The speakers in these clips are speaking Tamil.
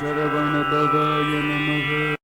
शरवणभवाय नमः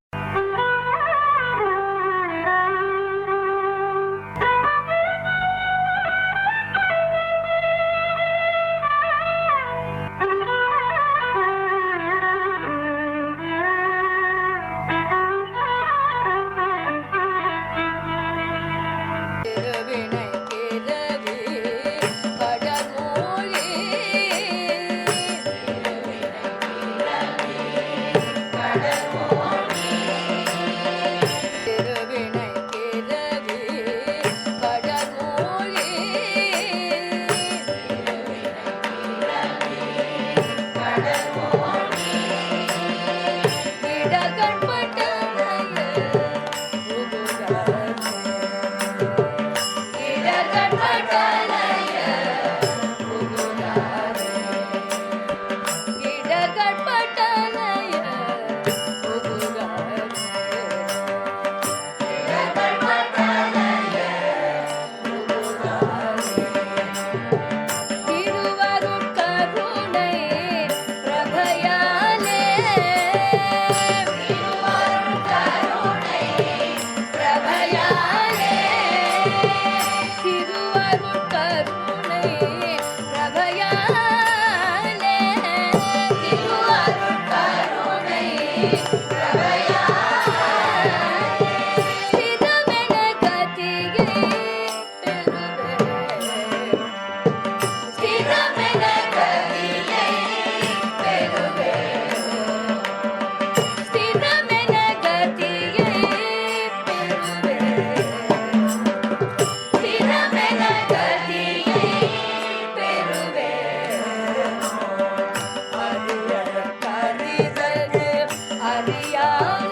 அறியானே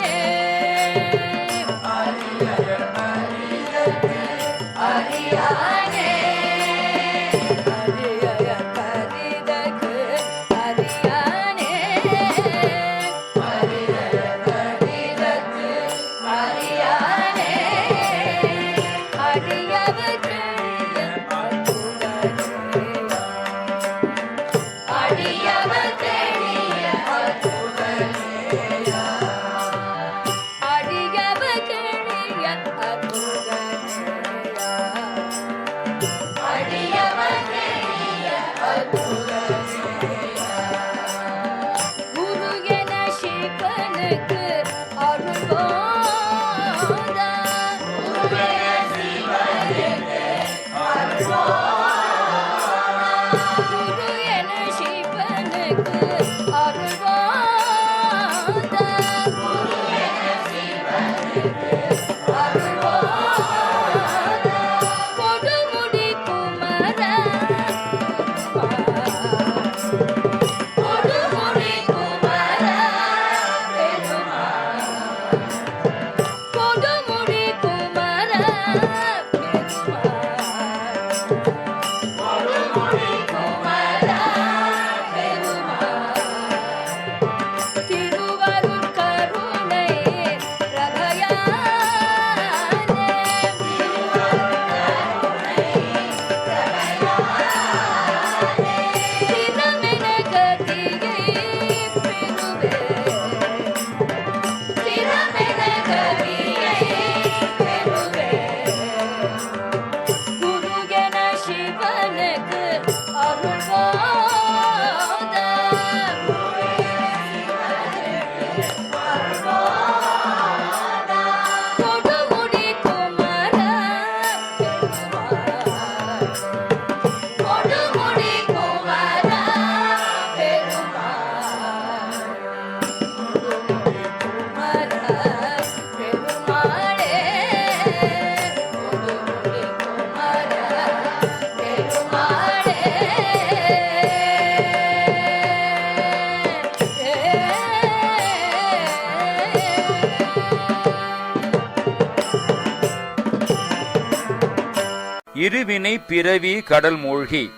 இருவினை பிறவி கடல் மூழ்கி.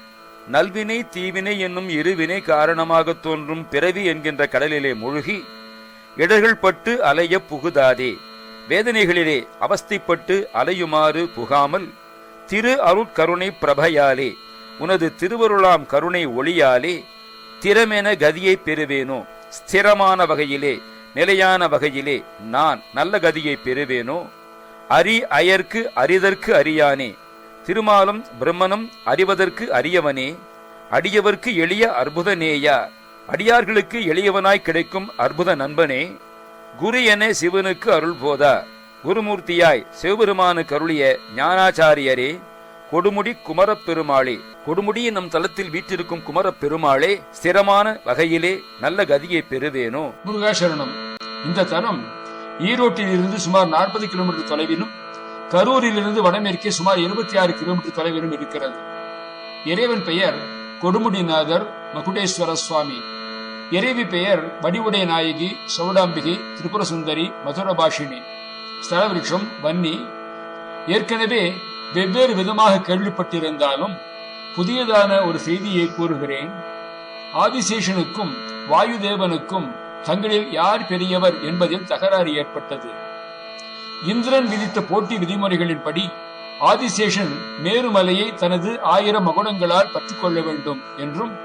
நல்வினை தீவினை என்னும் இருவினை காரணமாகத் தோன்றும் பிறவி என்கின்ற கடலிலே மூழ்கி இடர்கள் பட்டு அலைய புகுதாதே. வேதனைகளிலே அவஸ்தைப்பட்டு அலையுமாறு புகாமல் திரு அருட்கருணை பிரபையாலே உனது திருவருளாம் கருணை ஒளியாலே திறமென கதியை பெறுவேனோ ஸ்திரமான வகையிலே நிலையான வகையிலே நான் நல்ல கதியை பெறுவேனோ அரி அயர்க்கு அரிதற்கு அறியானே திருமாலும் பிரம்மனும் அறிவதற்கு அரியவனே அடியவர்க்கு எளிய அற்புத நேயா அடியார்களுக்கு எளியவனாய் கிடைக்கும் அற்புத நண்பனே குரு என சிவனுக்கு அருள் போதா. குருமூர்த்தியாய் சிவபெருமானுக்கு அருளிய ஞானாச்சாரியரே கொடுமுடி குமரப் பெருமாளே கொடுமுடி நம் தலத்தில் வீற்றிருக்கும் குமரப் பெருமாளே ஸ்திரமான வகையிலே நல்ல கதியை பெறுவேனோ. முருகாசரணம். இந்த தலம் ஈரோட்டில் இருந்து சுமார் நாற்பது கிலோமீட்டர் தொலைவிலும் கரூரிலிருந்து வடமேற்கே சுமார் இருபத்தி ஆறு கிலோமீட்டர் தொலைவிலும் இருக்கிறது. இறைவன் பெயர் கொடுமுடிநாதர் மகுடேஸ்வர சுவாமி. இறைவி பெயர் வடிவுடைய நாயகி சவுடாம்பிகை திரிபுர சுந்தரி மதுரபாஷினி. ஸ்தல விருட்சம் வன்னி. ஏற்கனவே வெவ்வேறு விதமாக கேள்விப்பட்டிருந்தாலும் புதியதான ஒரு செய்தியை கூறுகிறேன். ஆதிசேஷனுக்கும் வாயுதேவனுக்கும் தங்களில் யார் பெரியவர் என்பதில் தகராறு ஏற்பட்டது. இந்திரன் விதித்த போட்டி விதிமுறைகளின்படி ஆதிசேஷன் மேருமலையை தனது ஆயிரம் மகுடங்களால் பற்றிக் கொள்ள வேண்டும் என்றும்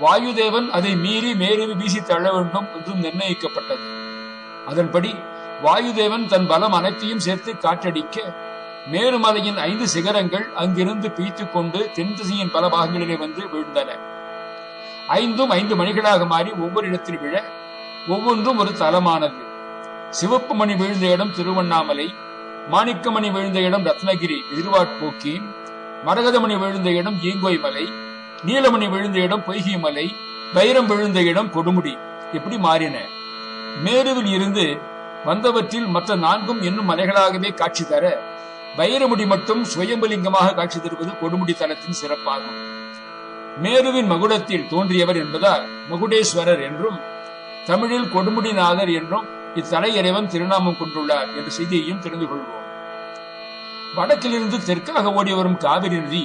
வாயுதேவன் அதை மீறி மேருவி வீசி தள்ள வேண்டும் என்றும் நிர்ணயிக்கப்பட்டது. அதன்படி வாயுதேவன் தன் பலம் அனைத்தையும் சேர்த்து காற்றடிக்க மேருமலையின் ஐந்து சிகரங்கள் அங்கிருந்து பீத்துக் கொண்டு தென் திசையின் பல பாகங்களிலே வந்து வீழ்ந்தன. ஐந்தும் ஐந்து மணிகளாக மாறி ஒவ்வொரு இடத்தில் விழ ஒவ்வொன்றும் ஒரு தலமானது. சிவப்பு மணி விழுந்த இடம் திருவண்ணாமலை மாணிக்கமணி விழுந்த இடம் ரத்னகிரி எதிர்வாட்போக்கி மரகதமணி விழுந்த இடம் ஈங்கோய் மலை நீலமணி விழுந்த இடம் பொய்கி மலை வைரம் விழுந்த இடம் கொடுமுடி இப்படி மாறின. மேருவில் இருந்து வந்தவற்றில் மற்ற நான்கும் இன்னும் மலைகளாகவே காட்சி தர வைரமுடி மட்டும் சுயம்பலிங்கமாக காட்சி தருவது கொடுமுடி தலத்தின் சிறப்பாகும். மேருவின் மகுடத்தில் தோன்றியவர் என்பதால் மகுடேஸ்வரர் என்றும் தமிழில் கொடுமுடிநாதர் என்றும் இத்தலை இறைவன் திருநாமம் கொண்டுள்ளார் என்ற செய்தியையும் தெரிந்து கொள்வோம். வடக்கிலிருந்து தெற்காக ஓடி வரும் காவிரி நதி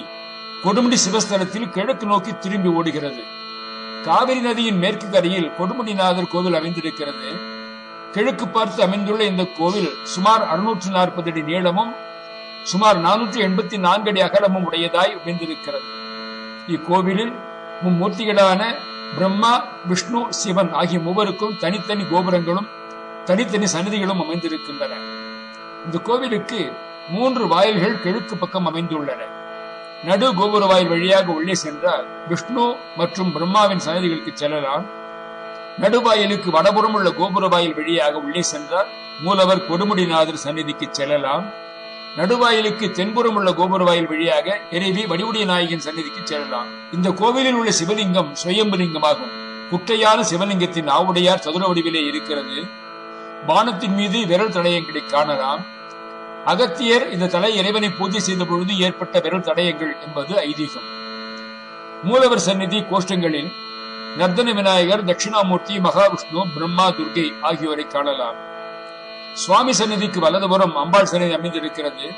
கொடுமுடி சிவஸ்தலத்தில் கிழக்கு நோக்கி திரும்பி ஓடுகிறது. காவிரி நதியின் மேற்கு கரையில் கொடுமுடிநாதர் கோவில் அமைந்திருக்கிறது. கிழக்கு பார்த்து அமைந்துள்ள இந்த கோவில் சுமார் அறுநூற்று நாற்பது அடி நீளமும் சுமார் நானூற்றி எண்பத்தி நான்கு அடி அகலமும் உடையதாய் அமைந்திருக்கிறது. இக்கோவிலில் மும்மூர்த்திகளான பிரம்மா விஷ்ணு சிவன் ஆகிய மூவருக்கும் தனித்தனி கோபுரங்களும் தனித்தனி சன்னதிகளும் அமைந்திருக்கின்றன. இந்த கோவிலுக்கு மூன்று வாயில்கள் கிழக்கு பக்கம் அமைந்துள்ளன. நடு கோபுர வாயில் வழியாக உள்ளே சென்றால் விஷ்ணு மற்றும் பிரம்மாவின் சன்னதிகளுக்கு செல்லலாம். நடுவாயிலுக்கு வடபுறம் உள்ள கோபுர வாயில் வழியாக உள்ளே சென்றால் மூலவர் கொடுமுடிநாதர் சந்நிதிக்கு செல்லலாம். நடுவாயிலுக்கு தென்புறம் உள்ள கோபுர வாயில் வழியாக இறைவி வடிவுடைய நாயகின் சந்நிதிக்கு செல்லலாம். இந்த கோவிலில் உள்ள சிவலிங்கம் சுயம்புலிங்கமாகும் குட்டையான சிவலிங்கத்தின் ஆவுடையார் சதுர வடிவிலே இருக்கிறது. வானத்தின் மீது விரல் தடயங்களை காணலாம். அகத்தியர் இந்த தலை இறைவனை பூஜை செய்த பொழுது ஏற்பட்ட விரல் தடயங்கள் என்பது ஐதீகம். மூலவர் சந்நிதி கோஷ்டங்களில் நர்தன விநாயகர் தட்சிணாமூர்த்தி மகாவிஷ்ணு பிரம்மா துர்கை ஆகியோரை காணலாம். சுவாமி சந்நிதிக்கு வலதுபுறம் அம்பாள் சந்நிதி அமைந்திருக்கிறது.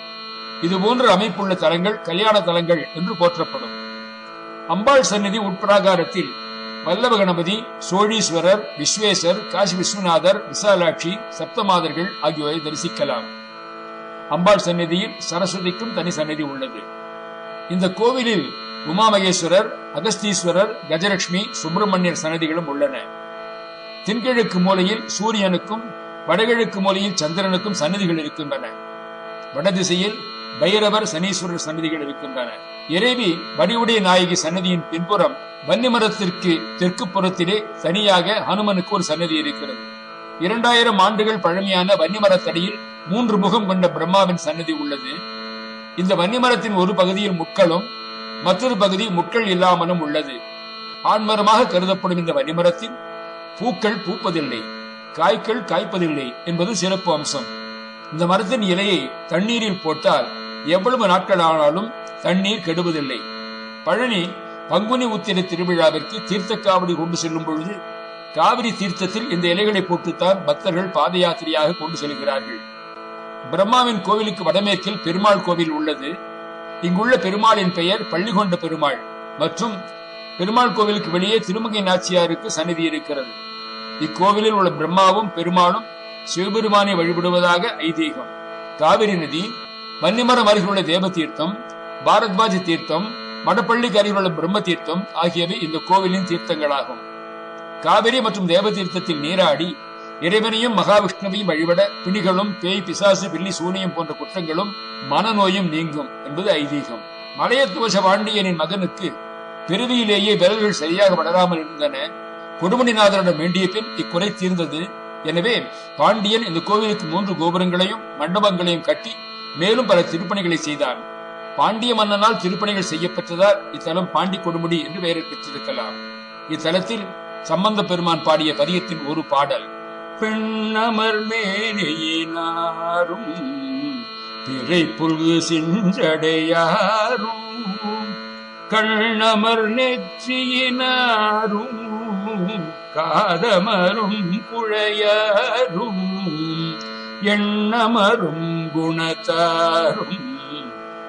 இது போன்ற அமைப்புள்ள தலங்கள் கல்யாண தலங்கள் என்று போற்றப்படும். அம்பாள் சந்நிதி உட்பிராகாரத்தில் வல்லப கணபதி சோழீஸ்வரர் விஸ்வேசர் காசி விஸ்வநாதர் விசாலாட்சி சப்தமாதர்கள் ஆகியோரை தரிசிக்கலாம். அம்பாள் சந்நிதியில் சரஸ்வதிக்கும் தனி சன்னதி உள்ளது. இந்த கோவிலில் உமாமகேஸ்வரர் அகஸ்தீஸ்வரர் கஜலட்சுமி சுப்பிரமணியர் சன்னதிகளும் உள்ளன. தென்கிழக்கு மூலையில் சூரியனுக்கும் வடகிழக்கு மூலையில் சந்திரனுக்கும் சன்னதிகள் இருக்கின்றன. வடதிசையில் பைரவர் சனீஸ்வரர் சன்னதிகள் இருக்கின்றன. இறைவி வடிவுடைய நாயகி சன்னதியின் பின்புறம் வன்னிமரத்திற்கு தெற்கு புறத்திலே தனியாக ஹனுமனுக்கு ஒரு சன்னதி இருக்கிறது. இரண்டாயிரம் ஆண்டுகள் பழமையான வன்னிமரத்தடியில் மூன்று முகம் கொண்ட பிரம்மாவின் சன்னதி உள்ளது. இந்த வன்னிமரத்தின் ஒரு பகுதியில் முட்களும் மற்றொரு பகுதி முட்கள் இல்லாமலும் உள்ளது. ஆண்மரமாக கருதப்படும் இந்த வன்னிமரத்தில் பூக்கள் பூப்பதில்லை காய்கள் காய்ப்பதில்லை என்பது சிறப்பு அம்சம். இந்த மரத்தின் இலையை தண்ணீரில் போட்டால் எவ்வளவு நாட்கள் ஆனாலும் தண்ணீர் கெடுவதில்லை. பழனி பங்குனி உத்திர திருவிழாவிற்கு தீர்த்தக்காவடி கொண்டு செல்லும் பொழுது காவிரி தீர்த்தத்தில் இந்த இலைகளை போட்டுத்தான் பக்தர்கள் பாத யாத்திரையாக கொண்டு செல்கிறார்கள். பிரம்மாவின் கோவிலுக்கு வடமேற்கில் பெருமாள் கோவில் உள்ளது. இங்குள்ள பெருமாளின் பெயர் பள்ளிகொண்ட பெருமாள் மற்றும் பெருமாள் கோவிலுக்கு வெளியே திருமங்கை நாச்சியாருக்கு சன்னிதி இருக்கிறது. இக்கோவிலில் உள்ள பிரம்மாவும் பெருமாளும் சிவபெருமானை வழிபடுவதாக ஐதீகம். காவிரி நதி வன்னிமரம் அருகிலுள்ள தேவ தீர்த்தம் பாரத்வாஜ் தீர்த்தம் மடப்பள்ளிக்கு அருகிலுள்ள பிரம்ம தீர்த்தம் ஆகியவை இந்த கோவிலின் தீர்த்தங்களாகும். காவிரி மற்றும் தேவ தீர்த்தத்தில் நீராடி இறைவனையும் மகாவிஷ்ணுவையும் வழிபட பிணிகளும் பேய் பிசாசு பில்லி சூனியம் போன்ற குற்றங்களும் மனநோயும் நீங்கும் என்பது ஐதீகம். மலையத்துவச பாண்டியனின் மகனுக்கு பிறவியிலேயே விரல்கள் சரியாக வளராமல் இருந்தன. கொடுமணிநாதரிடம் வேண்டிய பின் இக்குறை தீர்ந்தது. எனவே பாண்டியன் இந்த கோவிலுக்கு மூன்று கோபுரங்களையும் மண்டபங்களையும் கட்டி மேலும் பல திருப்பணிகளை செய்தான். பாண்டிய மன்னனால் திருப்பணிகள் செய்யப்பட்டதால் இத்தலம் பாண்டி கொடுமுடி என்று பெயரை பெற்றிருக்கலாம். இத்தலத்தில் சம்பந்த பெருமான் பாடிய பதியத்தின் ஒரு பாடல் பெண்ணமர் மேனையினாரும் பிறை புல்கு சிஞ்சடையாரும் கண்ணமர் நெற்றியினாரும் காதமரும் குழையாரும் எண்ணமரும் குணத்தாரும்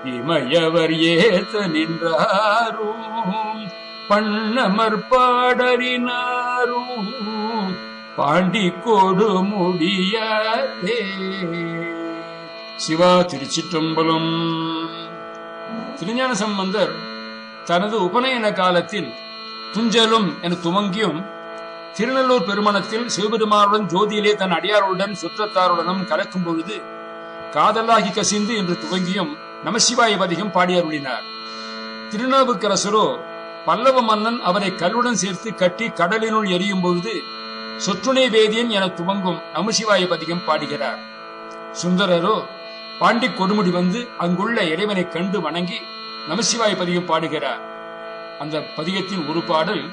இமையவர் ஏத்த நின்றாரும் பண்ணமற்பாடறினாரும் பாண்டி கோடு முடியாதே. சிவா திருச்சிற்றம்பலம். திருஞான சம்பந்தர் தனது உபநயன காலத்தில் துஞ்சலும் என துவங்கியும் திருநெல்லூர் பெருமணத்தில் சிவபெருமானுடன் ஜோதியிலே தன் அடியாருடன் சுற்றத்தாருடனும் கலக்கும் பொழுது காதலாகி கசிந்து என்று துவங்கியும் நமசிவாய பதிகம் பாடியருளினார். திருநாவுக்கரசரோ பல்லவ மன்னன் அவரை கல்லுடன் சேர்த்து கட்டி கடலினுள் எரியும் பொழுது சொற்றுணை வேதியன் என துவங்கும் நமசிவாய பதிகம் பாடுகிறார். சுந்தரரோ பாண்டி கொடுமுடி வந்து அங்குள்ள இறைவனை கண்டு வணங்கி நமசிவாய பதிகம் பாடுகிறார். அந்த பதிகத்தின் ஒரு பாடல்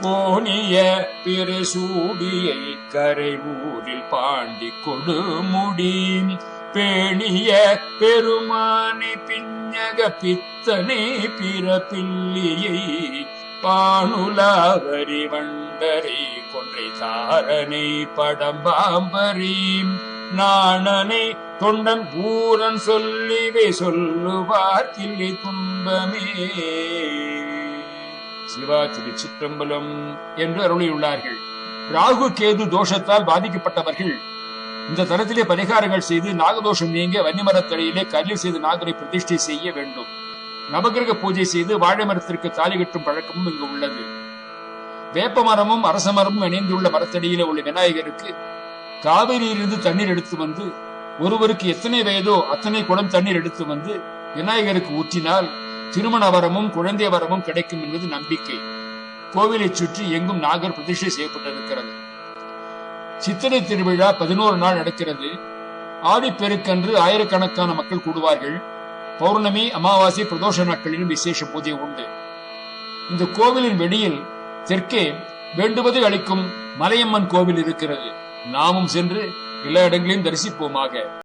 கோணிய பிரசூடியை கரை ஊரில் பாண்டி கொடுமுடி பேணிய பெருமானை பிஞ்சக பித்தனே பிறப்பில்லியை பானுலாவரி வண்டரை கொன்றை படம் படம்பாம்பரி. நாணனை தொண்டன் பூரன் சொல்லிவே சொல்லுவார் தில்லை துன்பமே. சிவா திருச்சிற்றம்பலம் என்று அருளியுள்ளார்கள். ராகு கேது தோஷத்தால் பாதிக்கப்பட்டவர்கள். இந்த தரத்திலே பரிகாரங்கள் செய்து நாகதோஷம் நீங்க வன்னிமரத்தடியிலே கல்லில் செய்து நாகரை பிரதிஷ்டை செய்ய வேண்டும். நவகிரக பூஜை செய்து வாழை மரத்திற்கு தாலி கட்டும் பழக்கமும் இங்கு உள்ளது. வேப்ப மரமும் அரச மரமும் இணைந்துள்ள மரத்தடியிலே உள்ள விநாயகருக்கு காவிரியிலிருந்து தண்ணீர் எடுத்து வந்து ஒருவருக்கு எத்தனை வயதோ அத்தனை குடம் தண்ணீர் எடுத்து வந்து விநாயகருக்கு ஊற்றினால் திருமண வரமும் குழந்தை வரமும் கிடைக்கும் என்பது நம்பிக்கை. கோவிலை சுற்றி எங்கும் நாகர் பிரதிஷ்டை செய்யப்பட்டிருக்கிறது. சித்திரை திருவிழா பதினோரு நாள் நடக்கிறது. ஆடிப்பெருக்கன்று ஆயிரக்கணக்கான மக்கள் கூடுவார்கள். பௌர்ணமி அமாவாசை பிரதோஷ நாட்களிலும் விசேஷ பூஜை உண்டு. இந்த கோவிலின் வெளியில் தெற்கே வேண்டுவதை அளிக்கும் மலையம்மன் கோவில் இருக்கிறது. நாமும் சென்று எல்லா இடங்களையும் தரிசிப்போமாக.